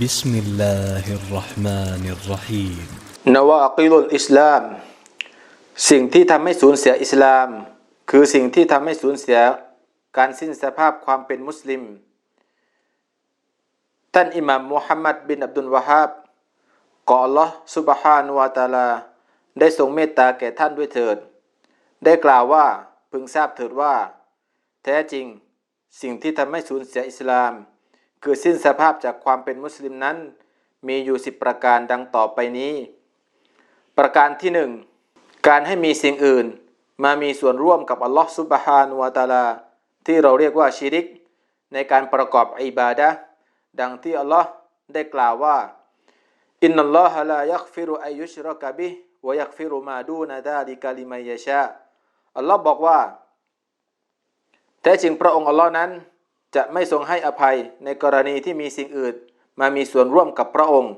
بسم الله الرحمن الرحيم นวากิลุลอิสลาม สิ่งที่ทำให้สูญเสียอิสลาม คือสิ่งที่ทำให้สูญเสียการสิ้นสภาพความเป็นมุสลิม ท่านอิหม่ามมุฮัมมัดบินอับดุลวะฮาบขออัลลอฮ์ซุบฮานุวาตาลา ได้ทรงเมตตาแก่ท่านด้วยเถิด ได้กล่าวว่าพึงทราบเถิดว่า แท้จริงสิ่งที่ทำให้สูญเสียอิสลาม คือสิ้นสภาพจากความเป็นมุสลิมนั้น มีอยู่สิบประการดังต่อไปนี้ ประการที่หนึ่งการให้มีสิ่งอื่น มามีส่วนร่วมกับอัลลอฮ์ซุบฮานุวาตาลา ที่เราเรียกว่าชิริก ในการประกอบอิบาดะดังที่อัลลอฮ์ได้กล่าวว่าอินนัลลอฮะลายักฟิรุอายุชรกะบิวยักฟิรุมาดูนาดาลิกาลิมัยยะชาอัลลอฮ์บอกว่า แท้จริงพระองค์อัลลอฮ์นั้น จะไม่ทรงให้อภัยในกรณีที่มีสิ่งอื่น มามีส่วนร่วมกับพระองค์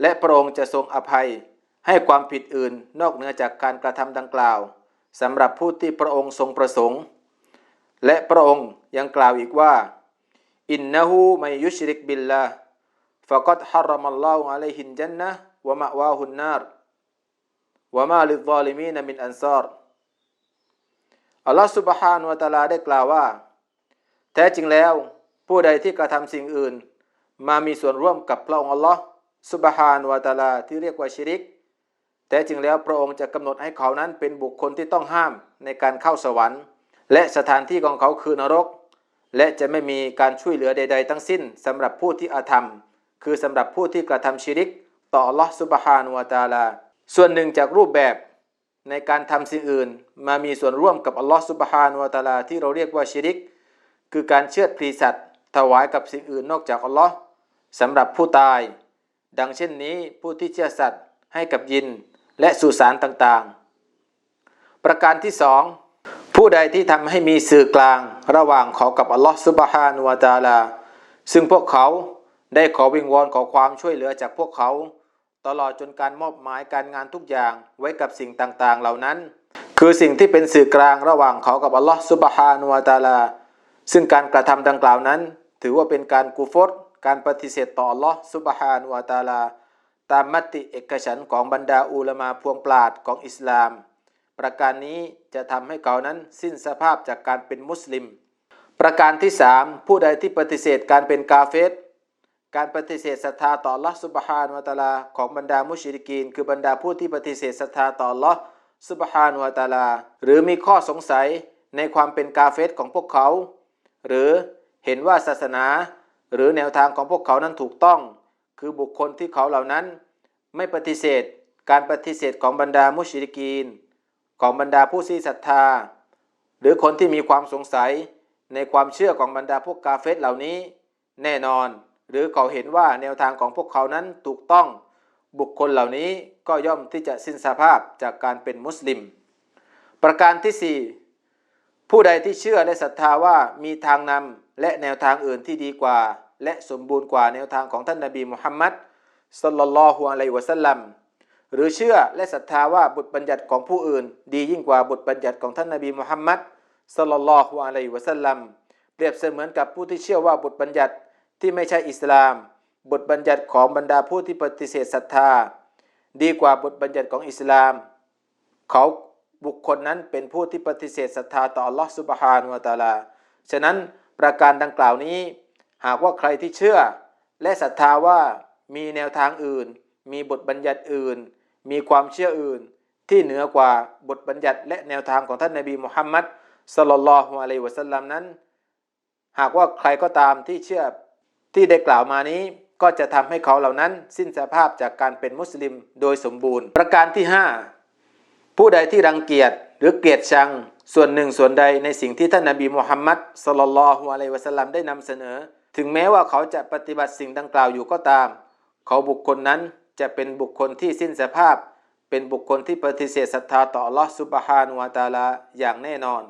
และพระองค์จะทรงอภัย ให้ความผิดอื่นนอกเหนือจากการกระทำดังกล่าวสำหรับผู้ที่พระองค์ทรงประสงค์ และพระองค์ยังกล่าวอีกว่า อินนะฮูมัยยุชริกบิลลาฟะกัดฮารมัลลอฮุอะลัยฮินจันนะวะมะวาฮุนนารวะมาลิซอลิมีนมินอันซารอัลลอฮฺสุบฮานุวะตะอาลาได้กล่าวว่า แท้จริงแล้ว ผู้ใดที่กระทำสิ่งอื่น มามีส่วนร่วมกับพระองค์อัลลอฮ์สุบฮานุวะตาลาที่เรียกว่าชิริก แท้จริงแล้วพระองค์จะกำหนดให้เขานั้นเป็นบุคคลที่ต้องห้ามในการเข้าสวรรค์ และสถานที่ของเขาคือนรก และจะไม่มีการช่วยเหลือใด ๆ ทั้งสิ้นสำหรับผู้ที่อาธรรม คือสำหรับผู้ที่กระทำชิริก ต่ออัลลอฮ์สุบฮานุวะตาลา ส่วนหนึ่งจากรูปแบบในการทำสิ่งอื่น มามีส่วนร่วมกับอัลลอฮ์สุบฮานุวะตาลาที่เราเรียกว่าชิริก คือการเชือดพลีสัตว์ถวายกับสิ่งอื่นนอกจากอัลลอฮ์สำหรับผู้ตาย ดังเช่นนี้ผู้ที่เชื่อสัตว์ให้กับยินและสุสานต่างๆ ประการที่สองผู้ใดที่ทำให้มีสื่อกลางระหว่างเขากับอัลลอฮ์ซุบฮานุวาตาลา ซึ่งพวกเขาได้ขอวิงวอนขอความช่วยเหลือจากพวกเขา ตลอดจนการมอบหมายการงานทุกอย่างไว้กับสิ่งต่างๆ เหล่านั้น คือสิ่งที่เป็นสื่อกลางระหว่างเขากับอัลลอฮ์ซุบฮานุวาตาลา ซึ่งการกระทำดังกล่าวนั้น ถือว่าเป็นการกูฟรการปฏิเสธต่ออัลลอฮ์ซุบฮานุวาตาลา ตามมติเอกฉันของบรรดาอุลามาพวงปราดของอิสลาม ประการนี้จะทำให้เขานั้นสิ้นสภาพจากการเป็นมุสลิม ประการที่สามผู้ใดที่ปฏิเสธการเป็นกาเฟตการปฏิเสธศรัทธาต่อลอสุบฮานวะตาลาของบรรดามุชริกีน คือบรรดาผู้ที่ปฏิเสธศรัทธาต่อลอสุบฮานวะตาลา หรือมีข้อสงสัยในความเป็นกาเฟตของพวกเขา หรือเห็นว่าศาสนา หรือแนวทางของพวกเขานั้นถูกต้อง คือบุคคลที่เขาเหล่านั้น ไม่ปฏิเสธ การปฏิเสธของบรรดามุชริกีน ของบรรดาผู้ที่ศรัทธา หรือคนที่มีความสงสัยในความเชื่อของบรรดาพวกกาเฟตเหล่านี้ แน่นอน หรือเขาเห็นว่าแนวทางของพวกเขานั้นถูกต้อง บุคคลเหล่านี้ก็ย่อมที่จะสิ้นสภาพจากการเป็นมุสลิม ประการที่4 ผู้ใดที่เชื่อและศรัทธาว่ามีทางนำและแนวทางอื่นที่ดีกว่า และสมบูรณ์กว่าแนวทางของท่านนบีมุฮัมมัดสลลัลลอฮุอะลัยวะสัลลัมหรือเชื่อและศรัทธาว่าบทบัญญัติของผู้อื่น ดียิ่งกว่าบทบัญญัติของท่านนบีมุฮัมมัดสลลัลลอฮุอะลัยวะสัลลัมเปรียบเสมือนกับผู้ที่เชื่อว่าบทบัญญัติที่ไม่ใช่อิสลาม บทบัญญัติของบรรดาผู้ที่ปฏิเสธศรัทธา ดีกว่าบทบัญญัติของอิสลาม เขา บุคคลนั้นเป็นผู้ที่ปฏิเสธศรัทธาต่ออัลลอฮฺสุบฮานุวะตาลา ฉะนั้นประการดังกล่าวนี้ หากว่าใครที่เชื่อ และศรัทธาว่ามีแนวทางอื่น มีบทบัญญัติอื่น มีความเชื่ออื่น ที่เหนือกว่าบทบัญญัติและแนวทางของท่านนบีมุฮัมมัดสลลัลลอฮุอะลัยวะสัลลัมนั้น หากว่าใครก็ตามที่เชื่อที่ได้กล่าวมานี้ก็จะทำให้เขาเหล่านั้นสิ้นสภาพจากการเป็นมุสลิมโดยสมบูรณ์ ประการที่ 5 ผู้ใดที่รังเกียจหรือเกลียดชังส่วนหนึ่งส่วนใดในสิ่งที่ท่านนบีมุฮัมมัดสลลัลฮุอะลัยวะสัลลัมได้นำเสนอ ถึงแม้ว่าเขาจะปฏิบัติสิ่งดังกล่าวอยู่ก็ตาม เขาบุคคลนั้นจะเป็นบุคคลที่สิ้นสภาพ เป็นบุคคลที่ปฏิเสธศรัทธาต่อลอฮฺซุบฮานุวาตาลาอย่างแน่นอน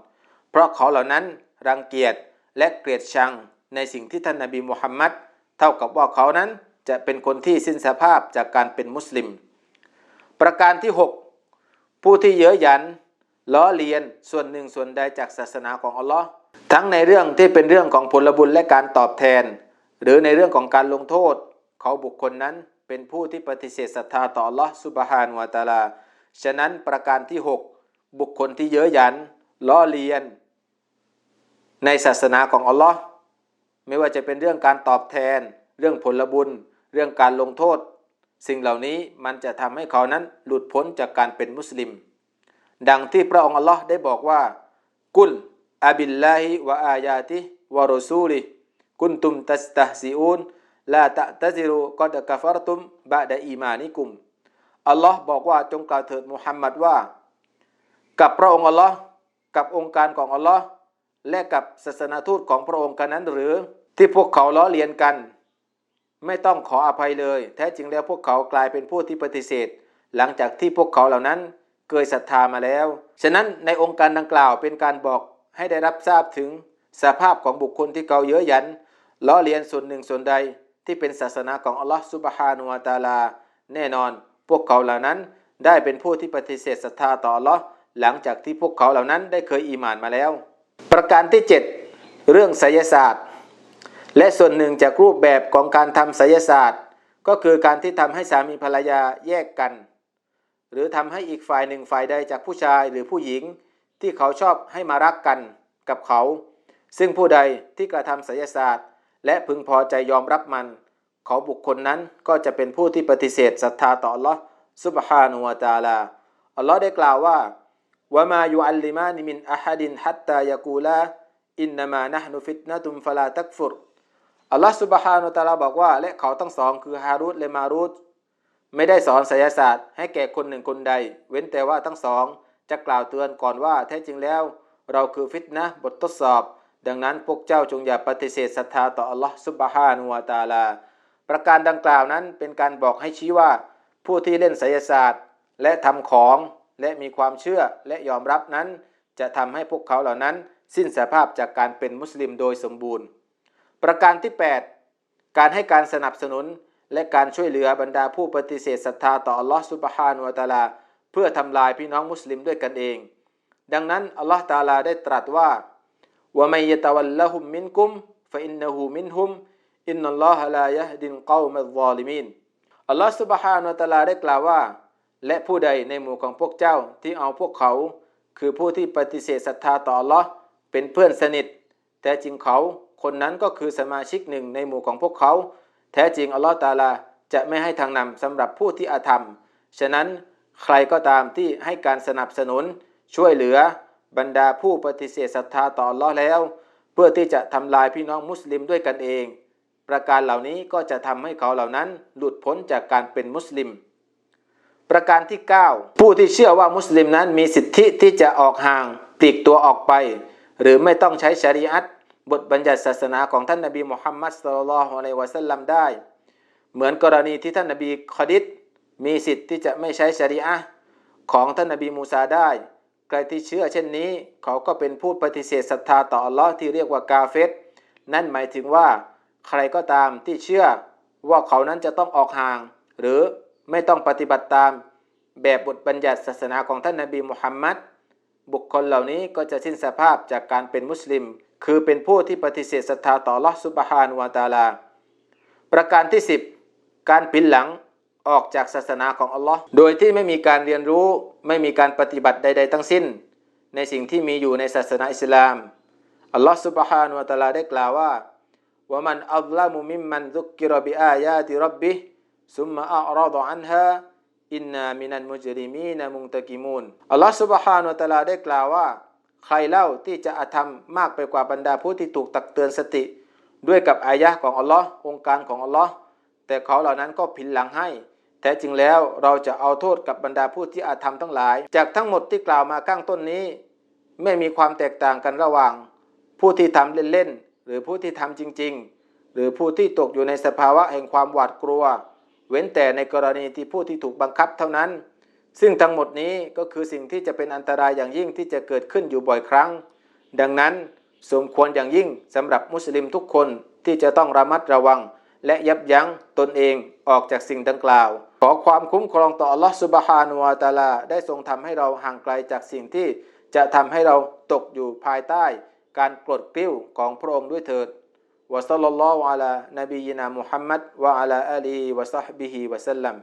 เพราะเขาเหล่านั้นรังเกียจและเกลียดชังในสิ่งที่ท่านนบีมุฮัมมัดเท่ากับว่าเขานั้นจะเป็นคนที่สิ้นสภาพจากการเป็นมุสลิม ประการที่ 6 ผู้ที่เย้ยหยันล้อเลียนส่วนหนึ่งส่วนใดจากศาสนาของอัลลอฮ์ทั้งในเรื่องที่เป็นเรื่องของผลบุญและการตอบแทน หรือในเรื่องของการลงโทษ เขาบุคคลนั้นเป็นผู้ที่ปฏิเสธศรัทธาต่อ Allah ซุบฮานวะตาลา ฉะนั้นประการที่ 6 บุคคลที่เย้ยหยันล้อเลียน ในศาสนาของอัลลอฮ์ไม่ว่าจะเป็นเรื่องการตอบแทน เรื่องผลบุญ เรื่องการลงโทษ สิ่งเหล่านี้มันจะทำให้เขานั้นหลุดพ้นจากการเป็นมุสลิม ดังที่พระองค์อัลลอฮ์ได้บอกว่า กุลอาบิลลาฮิวะอายาติวะรอซูลิกุนตุมตัสตะซิอูนลาตะตะซิรุกอดกะฟารตุมบะดะอีมานิกุมอัลลอฮ์บอกว่าจงกล่าวเถิดมุฮัมมัดว่า กับพระองค์อัลลอฮ์กับองค์การของอัลลอฮ์และกับศาสนาทูตของพระองค์กันนั้นหรือ ที่พวกเขาล้อเลียนกัน ไม่ต้องขออภัยเลย แท้จริงแล้วพวกเขากลายเป็นผู้ที่ปฏิเสธ หลังจากที่พวกเขาเหล่านั้นเคยศรัทธามาแล้ว ฉะนั้นในองค์การดังกล่าวเป็นการบอกให้ได้รับทราบถึงสภาพของบุคคลที่เขาเย้ยหยันล้อเลียนส่วนหนึ่งส่วนใดที่เป็นศาสนาของอัลลอฮ์ซุบฮานุวาตาลา แน่นอน พวกเขาเหล่านั้นได้เป็นผู้ที่ปฏิเสธศรัทธาต่ออัลลอฮ์หลังจากที่พวกเขาเหล่านั้นได้เคยอีหมานมาแล้ว ประการที่ 7 เรื่องไสยศาสตร์ และส่วนหนึ่งจากรูปแบบของการทำไสยศาสตร์ ก็คือการที่ทำให้สามีภรรยาแยกกัน หรือทำให้อีกฝ่ายหนึ่งฝ่ายใดจากผู้ชายหรือผู้หญิง ที่เขาชอบให้มารักกันกับเขา ซึ่งผู้ใดที่กระทำไสยศาสตร์ และพึงพอใจยอมรับมัน เขาบุคคลนั้นก็จะเป็นผู้ที่ปฏิเสธศรัทธาต่อ Allah ซุบฮานุวะตาลาอัลลอฮ์ได้กล่าวว่าวะมายุอัลลิมานิมินอะฮัดินฮัตตายะกูลาอินนามานะฮ์นุฟิตนะตุมฟลาตักฟุร อัลลอฮ์ซุบฮานุตาลาบอกว่า และเขาทั้งสองคือฮารุตและมารุตไม่ได้สอนไสยศาสตร์ให้แก่คนหนึ่งคนใด เว้นแต่ว่าทั้งสอง จะกล่าวเตือนก่อนว่าแท้จริงแล้ว เราคือฟิตนะบททดสอบ ดังนั้นพวกเจ้าจงอย่าปฏิเสธศรัทธาต่ออัลลอฮ์ซุบฮานุตาลา ประการดังกล่าวนั้นเป็นการบอกให้ชี้ว่า ผู้ที่เล่นไสยศาสตร์ และทำของและมีความเชื่อและยอมรับนั้น จะทำให้พวกเขาเหล่านั้น สิ้นสภาพจากการเป็นมุสลิมโดยสมบูรณ์ ประการที่ 8 การให้การสนับสนุนและการช่วยเหลือบรรดาผู้ปฏิเสธศรัทธาต่ออัลลอฮ์ซุบฮานุวะตาลา เพื่อทำลายพี่น้องมุสลิมด้วยกันเอง ดังนั้นอัลลอฮ์ตาลาได้ตรัสว่าวะมัยะตะวัลละฮุมมินกุมฟะอินนะฮูมินฮุมอินนัลลอฮะลายะดินกอมัลซอลิมีนอัลลอฮ์ซุบฮานุวะตาลาได้กล่าวว่า และผู้ใดในหมู่ของพวกเจ้าที่เอาพวกเขา คือผู้ที่ปฏิเสธศรัทธาต่ออัลลอฮ์เป็นเพื่อนสนิท แต่จริงเขา คนนั้นก็คือสมาชิกหนึ่งในหมู่ของพวกเขา แท้จริงอัลลอฮ์ตาลาจะไม่ให้ทางนำสำหรับผู้ที่อาธรรม ฉะนั้นใครก็ตามที่ให้การสนับสนุน ช่วยเหลือบรรดาผู้ปฏิเสธศรัทธาต่ออัลลอฮ์แล้ว เพื่อที่จะทำลายพี่น้องมุสลิมด้วยกันเอง ประการเหล่านี้ก็จะทำให้เขาเหล่านั้นหลุดพ้นจากการเป็นมุสลิม ประการที่ 9 ผู้ที่เชื่อว่ามุสลิมนั้นมีสิทธิที่จะออกห่างปลีกตัวออกไป หรือไม่ต้องใช้ชริอัต บทบัญญัติศาสนาของท่านนบีมุฮัมมัดสุลลัลฮุอะลัยวะสัลลัมได้ เหมือนกรณีที่ท่านนบีคอดิษมีสิทธิ์ที่จะไม่ใช้ชริอะของท่านนบีมูซาได้ ใครที่เชื่อเช่นนี้ เขาก็เป็นผู้ปฏิเสธศรัทธาต่ออัลลอฮ์ที่เรียกว่ากาเฟตนั่นหมายถึงว่าใครก็ตามที่เชื่อว่าเขานั้นจะต้องออกห่าง หรือไม่ต้องปฏิบัติตามแบบบทบัญญัติศาสนาของท่านนบีมุฮัมมัดบุคคลเหล่านี้ก็จะสิ้นสภาพจากการเป็นมุสลิม คือเป็นผู้ที่ปฏิเสธศรัทธาต่อลอสุบฮานวาตาลา ประการที่ 10 การผินหลังออกจากศาสนาของอัลลอฮ์โดยที่ไม่มีการเรียนรู้ไม่มีการปฏิบัติใด ๆ ทั้งสิ้น ในสิ่งที่มีอยู่ในศาสนาอิสลามอัลลอฮ์สุบฮานุวาตาลาได้กล่าวว่าว่ามันอัลลามุมิมมันซุกกิรบิอายาติรับบิซุมมาอัรอดอันฮาอินนามินันมุจริมีนมุงตะกิมูนอัลลอฮ์สุบฮานุวะตะลาได้กล่าวว่า ใครเล่าที่จะอาธรรมมากไปกว่าบรรดาผู้ที่ถูกตักเตือนสติ ด้วยกับอายะของอัลลอฮ์องค์การของอัลลอฮ์แต่เขาเหล่านั้นก็ผินหลังให้ แท้จริงแล้วเราจะเอาโทษกับบรรดาผู้ที่อาธรรมทั้งหลาย จากทั้งหมดที่กล่าวมาข้างต้นนี้ ไม่มีความแตกต่างกันระหว่าง ผู้ที่ทำเล่นๆหรือผู้ที่ทำจริง ๆ หรือผู้ที่ตกอยู่ในสภาวะแห่งความหวาดกลัว เว้นแต่ในกรณีที่ผู้ที่ถูกบังคับเท่านั้น ซึ่งทั้งหมดนี้ก็คือสิ่งที่จะเป็นอันตรายอย่างยิ่งที่จะเกิดขึ้นอยู่บ่อยครั้ง ดังนั้นสมควรอย่างยิ่งสำหรับมุสลิมทุกคนที่จะต้องระมัดระวัง และยับยั้งตนเองออกจากสิ่งดังกล่าว ขอความคุ้มครองต่ออัลลอฮฺสุบฮานุวาตาลา ได้ทรงทำให้เราห่างไกลจากสิ่งที่จะทำให้เราตกอยู่ภายใต้ การกดกลิ้วของพระองค์ด้วยเถิดวะซัลลัลลอฮุอะลานบีนามุฮัมมัดวะอะลาอาลีวะซอฮบิฮิวะซัลลัม